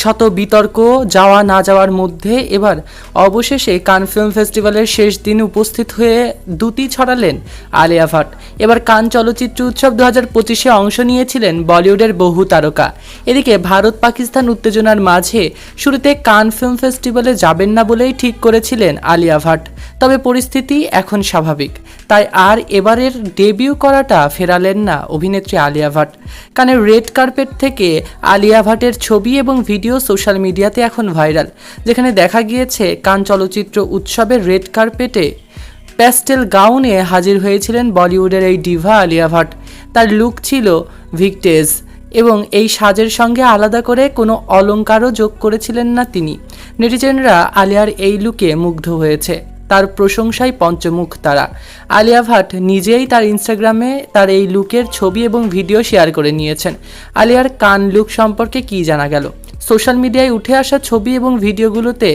শত বিতর্ক, যাওয়া না যাওয়ার মধ্যে এবার অবশেষে কান ফিল্ম ফেস্টিভ্যালের শেষ দিন উপস্থিত হয়ে দুটি ছড়ালেন আলিয়া ভাট। এবার কান চলচ্চিত্র উৎসব দু হাজার পঁচিশে অংশ নিয়েছিলেন বলিউডের বহু তারকা। এদিকে ভারত পাকিস্তান উত্তেজনার মাঝে শুরুতে কান ফিল্ম ফেস্টিভ্যালে যাবেন না বলেই ঠিক করেছিলেন আলিয়া ভাট। তবে পরিস্থিতি এখন স্বাভাবিক। তাই আর এবারের ডেবিউ করাটা ফেরালেন না অভিনেত্রী আলিয়া ভাট। কানের রেড কার্পেট থেকে আলিয়া ভাটের ছবি এবং ভিডিও সোশ্যাল মিডিয়াতে এখন ভাইরাল যেখানে দেখা গিয়েছে কান চলচ্চিত্র উৎসবের রেড কার্পেটে প্যাস্টেল গাউনে হাজির হয়েছিলেন বলিউডের এই ডিভা আলিয়া ভাট। তার লুক ছিল ভিকটেজ এবং এই সাজের সঙ্গে আলাদা করে কোনো অলংকারও যোগ করেছিলেন না তিনি। নেটিজেনরা আলিয়ার এই লুকে মুগ্ধ হয়েছে। তার প্রশংসায় পঞ্চমুখ তারা। আলিয়া ভাট নিজেই তার ইনস্টাগ্রামে তার এই লুকের ছবি এবং ভিডিও শেয়ার করে নিয়েছেন। আলিয়ার কান লুক সম্পর্কে কি জানা গেল? সোশ্যাল মিডিয়ায় উঠে আসা ছবি এবং ভিডিওগুলোতে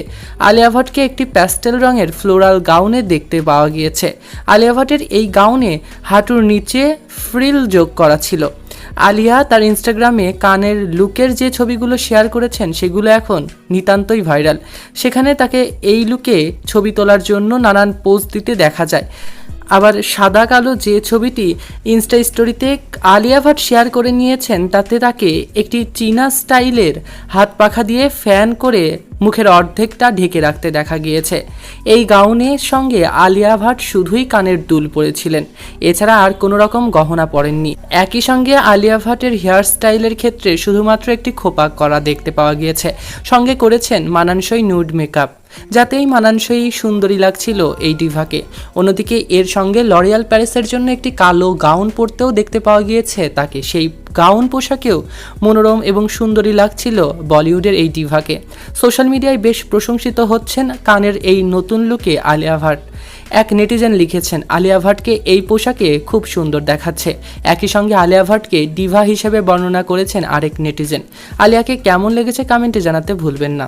আলিয়া ভাটকে একটি প্যাস্টেল রঙের ফ্লোরাল গাউনে দেখতে পাওয়া গিয়েছে। আলিয়া ভাটের এই গাউনে হাঁটুর নিচে ফ্রিল যোগ করা ছিল। আলিয়া তার ইনস্টাগ্রামে কানের লুকের যে ছবিগুলো শেয়ার করেছেন সেগুলো এখন নিতান্তই ভাইরাল। সেখানে তাকে এই লুকে ছবি তোলার জন্য নানান পোজ দিতে দেখা যায়। আবার সাদা কালো যে ছবিটি ইনস্টা স্টোরিতে আলিয়া ভাট শেয়ার করে নিয়েছেন, তাতে তাকে একটি চীনা স্টাইলের হাত পাখা দিয়ে ফ্যান করে মুখের অর্ধেকটা ঢেকে রাখতে দেখা গিয়েছে। এই গাউনের সঙ্গে আলিয়া ভাট শুধুই কানের দুল পরেছিলেন। এছাড়া আর কোনো রকম গহনা পরেননি। একই সঙ্গে আলিয়া ভাটের হেয়ার স্টাইলের ক্ষেত্রে শুধুমাত্র একটি খোপা করা দেখতে পাওয়া গিয়েছে। সঙ্গে করেছেন মানানসই নুড মেকআপ। যাতেই মানানসই সুন্দরী লাগছিল এই ডিভাকে। অন্যদিকে এর সঙ্গে লরিয়াল প্যারিসের জন্য একটি কালো গাউন পরতেও দেখতে পাওয়া গিয়েছে তাকে। সেই গাউন পোশাকেও মনোরম এবং সুন্দরী লাগছিল বলিউডের এই ডিভাকে। সোশ্যাল মিডিয়ায় বেশ প্রশংসিত হচ্ছেন কানের এই নতুন লুকে আলিয়া ভাট। এক নেটিজেন লিখেছেন, আলিয়া ভাটকে এই পোশাকে খুব সুন্দর দেখাচ্ছে। একই সঙ্গে আলিয়া ভাটকে ডিভা হিসেবে বর্ণনা করেছেন আরেক নেটিজেন। আলিয়াকে কেমন লেগেছে কমেন্টে জানাতে ভুলবেন না।